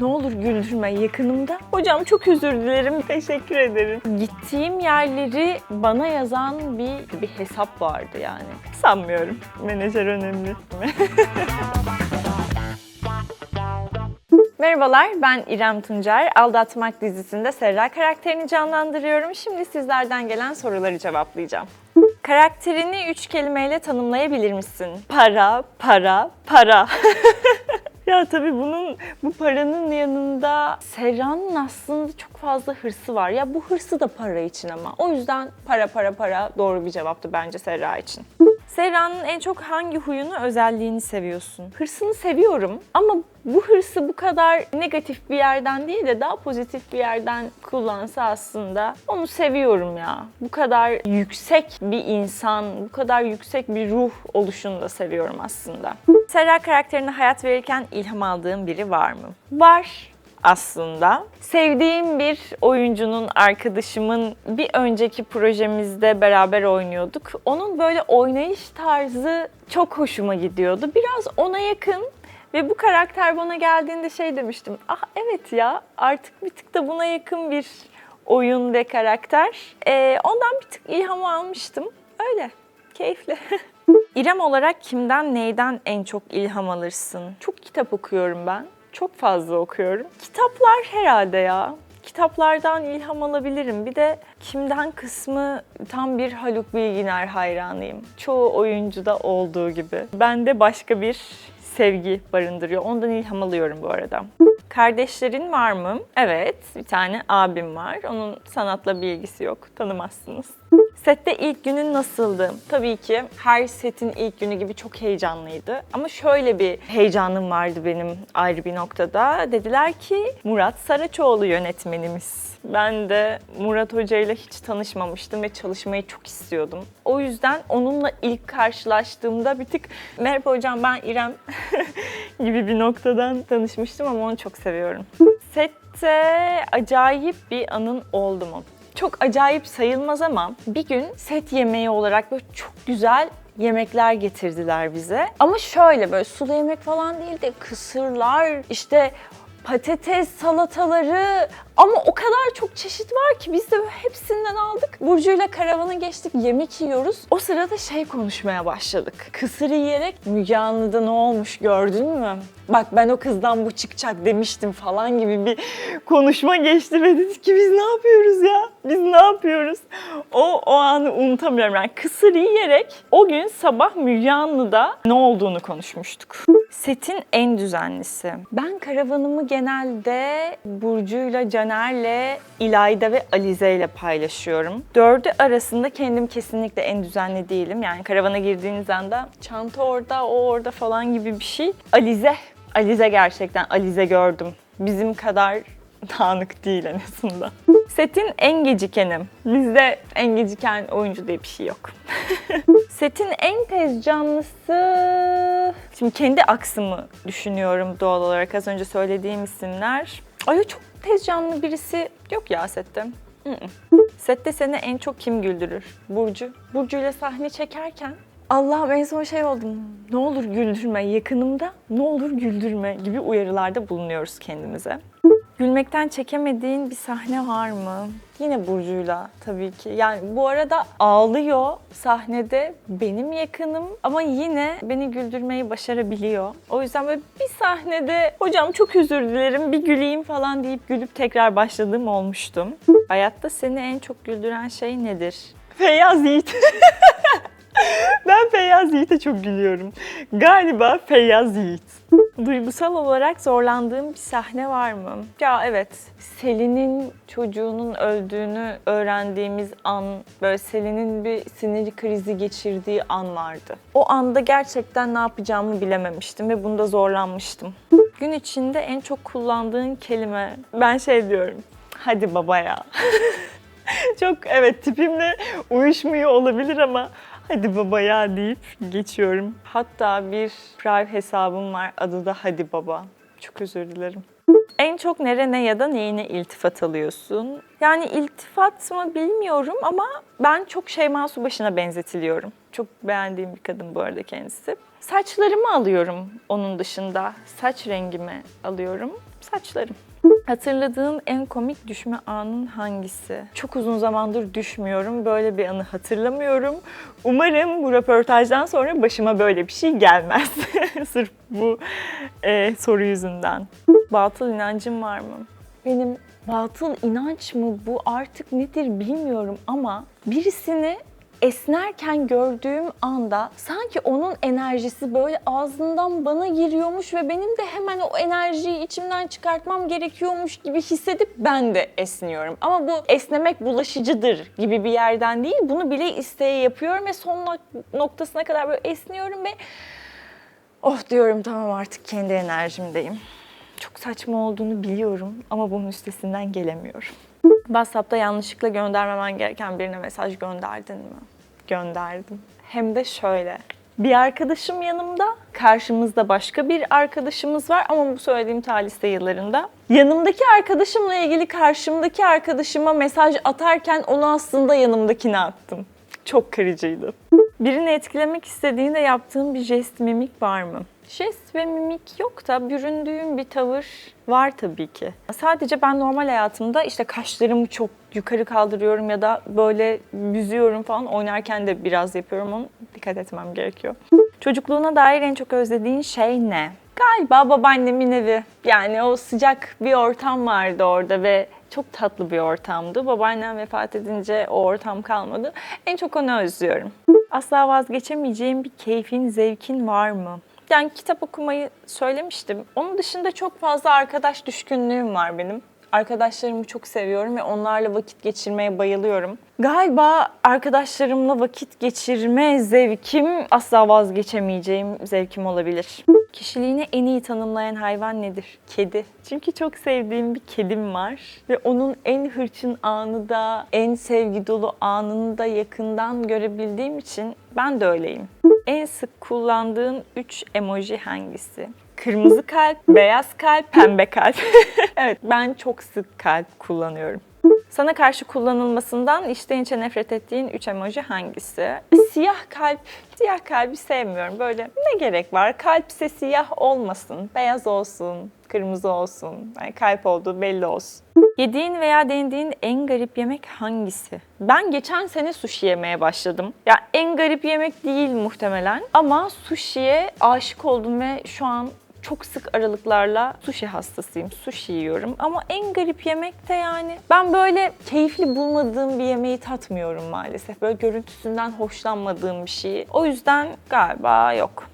Ne olur güldürme yakınımda. Hocam çok özür dilerim. Teşekkür ederim. Gittiğim yerleri bana yazan bir bir hesap vardı yani. Sanmıyorum. Menajer önemli. Merhabalar, ben İrem Tuncer. Aldatmak dizisinde Serra karakterini canlandırıyorum. Şimdi sizlerden gelen soruları cevaplayacağım. Karakterini üç kelimeyle tanımlayabilir misin? Para, para, para. ya tabii bunun, bu paranın yanında Serra'nın aslında çok fazla hırsı var. Ya bu hırsı da para için ama. O yüzden para, para, para doğru bir cevaptı bence Serra için. Serra'nın en çok hangi huyunu, özelliğini seviyorsun? Hırsını seviyorum ama bu hırsı bu kadar negatif bir yerden değil de daha pozitif bir yerden kullansa aslında onu seviyorum ya. Bu kadar yüksek bir insan, bu kadar yüksek bir ruh oluşunu da seviyorum aslında. Serra karakterine hayat verirken ilham aldığın biri var mı? Var aslında. Sevdiğim bir oyuncunun, arkadaşımın bir önceki projemizde beraber oynuyorduk. Onun böyle oynayış tarzı çok hoşuma gidiyordu. Biraz ona yakın ve bu karakter bana geldiğinde şey demiştim. Ah evet ya artık bir tık da buna yakın bir oyun ve karakter. Ee, ondan bir tık ilham almıştım. Öyle. Keyifli. İrem olarak kimden neyden en çok ilham alırsın? Çok kitap okuyorum ben. Çok fazla okuyorum. Kitaplar herhalde ya. Kitaplardan ilham alabilirim. Bir de kimden kısmı tam bir Haluk Bilginer hayranıyım. Çoğu oyuncuda olduğu gibi. Bende başka bir sevgi barındırıyor. Ondan ilham alıyorum bu arada. Kardeşlerin var mı? Evet, bir tane abim var. Onun sanatla bir ilgisi yok. Tanımazsınız. Sette ilk günün nasıldı? Tabii ki her setin ilk günü gibi çok heyecanlıydı. Ama şöyle bir heyecanım vardı benim ayrı bir noktada. Dediler ki Murat Saraçoğlu yönetmenimiz. Ben de Murat Hoca ile hiç tanışmamıştım ve çalışmayı çok istiyordum. O yüzden onunla ilk karşılaştığımda bir tık merhaba hocam ben İrem gibi bir noktadan tanışmıştım ama onu çok seviyorum. Sette acayip bir anın oldu mu? Çok acayip sayılmaz ama bir gün set yemeği olarak böyle çok güzel yemekler getirdiler bize. Ama şöyle böyle sulu yemek falan değil de kısırlar, işte patates salataları ama o kadar çok çeşit var ki biz de hepsinden aldık. Burcu'yla karavana geçtik, yemek yiyoruz. O sırada şey konuşmaya başladık. Kısır yiyerek Müge Anlı'da ne olmuş gördün mü? Bak ben o kızdan bu çıkacak demiştim falan gibi bir konuşma geçti ve dedik ki biz ne yapıyoruz ya? Biz ne yapıyoruz? O, o anı unutamıyorum. Yani kısır yiyerek o gün sabah Müge Anlı'da ne olduğunu konuşmuştuk. Setin en düzenlisi. Ben karavanımı genelde Burcu'yla, Caner'le, İlayda ve Alize ile paylaşıyorum. Dördü arasında kendim kesinlikle en düzenli değilim. Yani karavana girdiğiniz anda çanta orada, o orada falan gibi bir şey. Alize, Alize gerçekten Alize gördüm. Bizim kadar dağınık değil en azından. Setin en gecikenim. Bizde en geciken oyuncu diye bir şey yok. Setin en tez canlısı... Şimdi kendi aksımı düşünüyorum doğal olarak. Az önce söylediğim isimler. Ay çok tez canlı birisi yok ya sette. Sette seni en çok kim güldürür? Burcu. Burcu ile sahne çekerken Allah'ım en son şey oldum. Ne olur güldürme yakınımda, ne olur güldürme gibi uyarılarda bulunuyoruz kendimize. Gülmekten çekemediğin bir sahne var mı? Yine Burcu'yla tabii ki. Yani bu arada ağlıyor sahnede benim yakınım ama yine beni güldürmeyi başarabiliyor. O yüzden böyle bir sahnede hocam çok özür dilerim bir güleyim falan deyip gülüp tekrar başladığım olmuştum. Hayatta seni en çok güldüren şey nedir? Feyyaz Yiğit. Ben Feyyaz Yiğit'e çok gülüyorum. Galiba Feyyaz Yiğit. Duygusal olarak zorlandığım bir sahne var mı? Ya evet. Selin'in çocuğunun öldüğünü öğrendiğimiz an, böyle Selin'in bir sinir krizi geçirdiği an vardı. O anda gerçekten ne yapacağımı bilememiştim ve bunda zorlanmıştım. Gün içinde en çok kullandığın kelime, ben şey diyorum, hadi baba ya. çok evet tipimle uyuşmuyor olabilir ama hadi baba ya deyip geçiyorum. Hatta bir private hesabım var adı da hadi baba. Çok özür dilerim. En çok nerene ya da neyine iltifat alıyorsun? Yani iltifat mı bilmiyorum ama ben çok Şeyma Subaşı'na benzetiliyorum. Çok beğendiğim bir kadın bu arada kendisi. Saçlarımı alıyorum onun dışında. Saç rengimi alıyorum. Saçlarım. Hatırladığın en komik düşme anın hangisi? Çok uzun zamandır düşmüyorum. Böyle bir anı hatırlamıyorum. Umarım bu röportajdan sonra başıma böyle bir şey gelmez. Sırf bu e, soru yüzünden. Batıl inancın var mı? Benim batıl inanç mı bu artık nedir bilmiyorum ama birisini esnerken gördüğüm anda sanki onun enerjisi böyle ağzından bana giriyormuş ve benim de hemen o enerjiyi içimden çıkartmam gerekiyormuş gibi hissedip ben de esniyorum. Ama bu esnemek bulaşıcıdır gibi bir yerden değil. Bunu bile isteye yapıyorum ve son nok- noktasına kadar böyle esniyorum ve oh diyorum tamam artık kendi enerjimdeyim. Çok saçma olduğunu biliyorum ama bunun üstesinden gelemiyorum. WhatsApp'ta yanlışlıkla göndermemen gereken birine mesaj gönderdin mi? Gönderdim. Hem de şöyle. Bir arkadaşım yanımda, karşımızda başka bir arkadaşımız var ama bu söylediğim tarih sayılarında. Yanımdaki arkadaşımla ilgili karşımdaki arkadaşıma mesaj atarken onu aslında yanımdakine attım. Çok kırıcıydı. Birini etkilemek istediğinde yaptığın bir jest mimik var mı? Jest ve mimik yok da büründüğüm bir tavır var tabii ki. Sadece ben normal hayatımda işte kaşlarımı çok yukarı kaldırıyorum ya da böyle büzüyorum falan oynarken de biraz yapıyorum onu. Dikkat etmem gerekiyor. Çocukluğuna dair en çok özlediğin şey ne? Galiba babaannemin evi. Yani o sıcak bir ortam vardı orada ve çok tatlı bir ortamdı. Babaannem vefat edince o ortam kalmadı. En çok onu özlüyorum. Asla vazgeçemeyeceğim bir keyfin, zevkin var mı? Yani kitap okumayı söylemiştim. Onun dışında çok fazla arkadaş düşkünlüğüm var benim. Arkadaşlarımı çok seviyorum ve onlarla vakit geçirmeye bayılıyorum. Galiba arkadaşlarımla vakit geçirme zevkim asla vazgeçemeyeceğim zevkim olabilir. Kişiliğini en iyi tanımlayan hayvan nedir? Kedi. Çünkü çok sevdiğim bir kedim var ve onun en hırçın anı da, en sevgi dolu anını da yakından görebildiğim için ben de öyleyim. En sık kullandığın 3 emoji hangisi? Kırmızı kalp, beyaz kalp, pembe kalp. evet ben çok sık kalp kullanıyorum. Sana karşı kullanılmasından içten içe nefret ettiğin 3 emoji hangisi? Siyah kalp, siyah kalbi sevmiyorum. Böyle ne gerek var? Kalpse siyah olmasın, beyaz olsun, kırmızı olsun. Yani kalp olduğu belli olsun. Yediğin veya denediğin en garip yemek hangisi? Ben geçen sene sushi yemeye başladım. Ya en garip yemek değil muhtemelen ama sushi'ye aşık oldum ve şu an çok sık aralıklarla sushi hastasıyım. Sushi yiyorum ama en garip yemek de yani ben böyle keyifli bulmadığım bir yemeği tatmıyorum maalesef. Böyle görüntüsünden hoşlanmadığım bir şeyi. O yüzden galiba yok.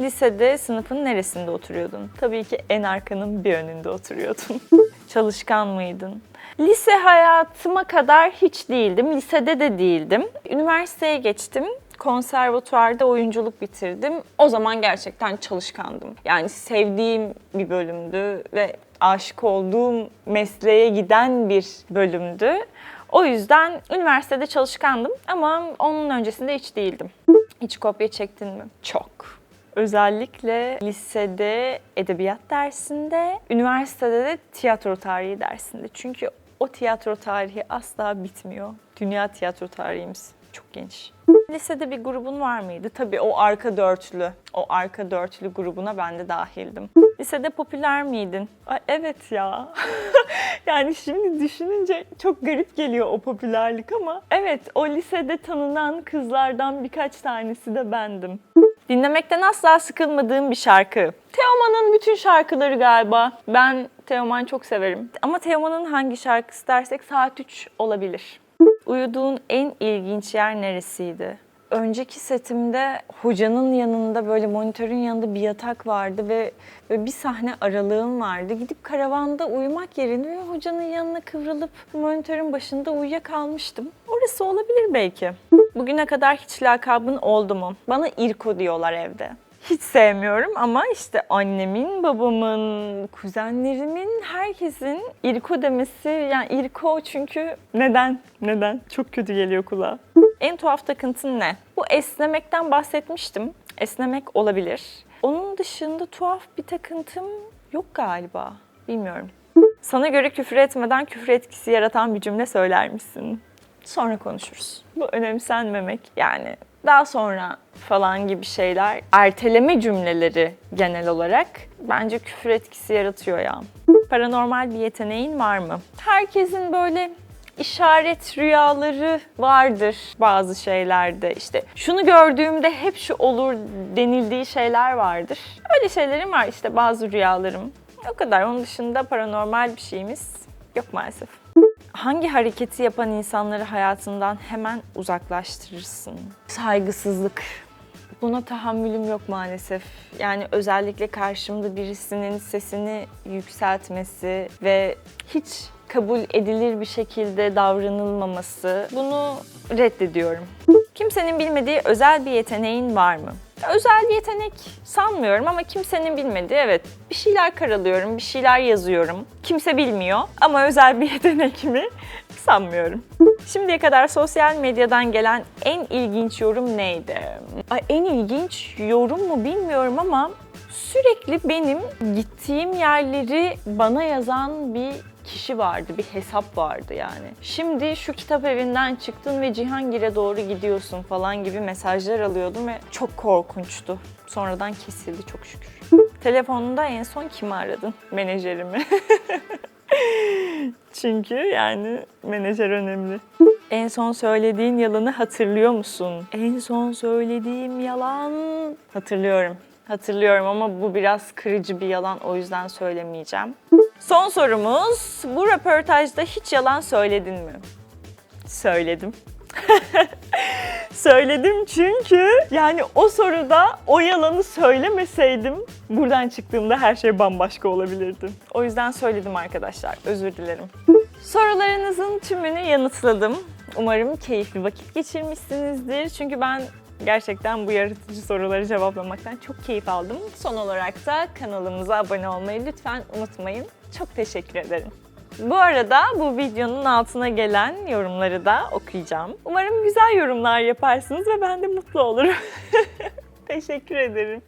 Lisede sınıfın neresinde oturuyordun? Tabii ki en arkanın bir önünde oturuyordum. Çalışkan mıydın? Lise hayatıma kadar hiç değildim. Lisede de değildim. Üniversiteye geçtim. Konservatuvarda oyunculuk bitirdim. O zaman gerçekten çalışkandım. Yani sevdiğim bir bölümdü ve aşık olduğum mesleğe giden bir bölümdü. O yüzden üniversitede çalışkandım ama onun öncesinde hiç değildim. Hiç kopya çektin mi? Çok. Özellikle lisede edebiyat dersinde, üniversitede de tiyatro tarihi dersinde. Çünkü o tiyatro tarihi asla bitmiyor. Dünya tiyatro tarihimiz çok geniş. Lisede bir grubun var mıydı? Tabii o arka dörtlü, o arka dörtlü grubuna ben de dahildim. Lisede popüler miydin? Ay evet ya. yani şimdi düşününce çok garip geliyor o popülerlik ama evet o lisede tanınan kızlardan birkaç tanesi de bendim. Dinlemekten asla sıkılmadığım bir şarkı. Teoman'ın bütün şarkıları galiba. Ben Teoman çok severim. Ama Teoman'ın hangi şarkısı dersek Saat 3 olabilir. Uyuduğun en ilginç yer neresiydi? Önceki setimde hocanın yanında böyle monitörün yanında bir yatak vardı ve, ve bir sahne aralığım vardı. Gidip karavanda uyumak yerine hocanın yanına kıvrılıp monitörün başında uyuyakalmıştım. Orası olabilir belki. Bugüne kadar hiç lakabın oldu mu? Bana İrko diyorlar evde. Hiç sevmiyorum ama işte annemin, babamın, kuzenlerimin, herkesin İrko demesi yani İrko çünkü neden? Neden? Çok kötü geliyor kulağa. En tuhaf takıntın ne? Bu esnemekten bahsetmiştim. Esnemek olabilir. Onun dışında tuhaf bir takıntım yok galiba. Bilmiyorum. Sana göre küfür etmeden küfür etkisi yaratan bir cümle söyler misin? Sonra konuşuruz. Bu önemsenmemek yani daha sonra falan gibi şeyler. Erteleme cümleleri genel olarak bence küfür etkisi yaratıyor ya. Paranormal bir yeteneğin var mı? Herkesin böyle işaret rüyaları vardır bazı şeylerde. İşte şunu gördüğümde hep şu olur denildiği şeyler vardır. Öyle şeylerim var işte bazı rüyalarım. O kadar. Onun dışında paranormal bir şeyimiz yok maalesef. Hangi hareketi yapan insanları hayatından hemen uzaklaştırırsın? Saygısızlık. Buna tahammülüm yok maalesef. Yani özellikle karşımda birisinin sesini yükseltmesi ve hiç kabul edilir bir şekilde davranılmaması bunu reddediyorum. Kimsenin bilmediği özel bir yeteneğin var mı? Özel yetenek sanmıyorum ama kimsenin bilmediği evet bir şeyler karalıyorum, bir şeyler yazıyorum. Kimse bilmiyor ama özel bir yetenek mi? Sanmıyorum. Şimdiye kadar sosyal medyadan gelen en ilginç yorum neydi? Ay, en ilginç yorum mu bilmiyorum ama sürekli benim gittiğim yerleri bana yazan bir kişi vardı, bir hesap vardı yani. Şimdi şu kitap evinden çıktın ve Cihangir'e doğru gidiyorsun falan gibi mesajlar alıyordum ve çok korkunçtu. Sonradan kesildi çok şükür. Telefonunda en son kimi aradın? Menajerimi. Çünkü yani menajer önemli. En son söylediğin yalanı hatırlıyor musun? En son söylediğim yalan hatırlıyorum. Hatırlıyorum ama bu biraz kırıcı bir yalan o yüzden söylemeyeceğim. Son sorumuz. Bu röportajda hiç yalan söyledin mi? Söyledim. Söyledim çünkü yani o soruda o yalanı söylemeseydim buradan çıktığımda her şey bambaşka olabilirdi. O yüzden söyledim arkadaşlar. Özür dilerim. Sorularınızın tümünü yanıtladım. Umarım keyifli vakit geçirmişsinizdir. Çünkü ben gerçekten bu yaratıcı soruları cevaplamaktan çok keyif aldım. Son olarak da kanalımıza abone olmayı lütfen unutmayın. Çok teşekkür ederim. Bu arada bu videonun altına gelen yorumları da okuyacağım. Umarım güzel yorumlar yaparsınız ve ben de mutlu olurum. teşekkür ederim.